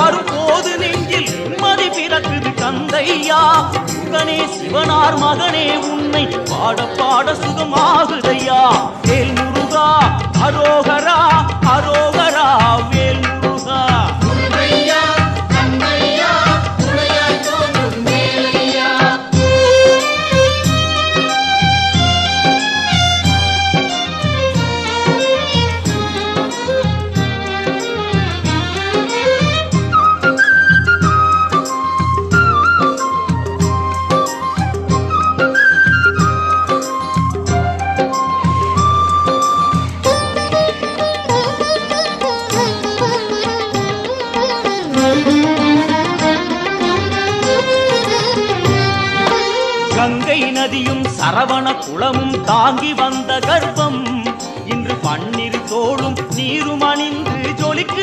வரும்போது நெஞ்சில் மதி பிறக்குது தந்தையா? முகனே சிவனார் மகனே உன்னை பாட பாட சுகமாகுதையா? வேல் கங்கை நதியும் சரவண குளமும் தாங்கி வந்த கர்ப்பம். இன்று பன்னிரு தோளும் நீருமா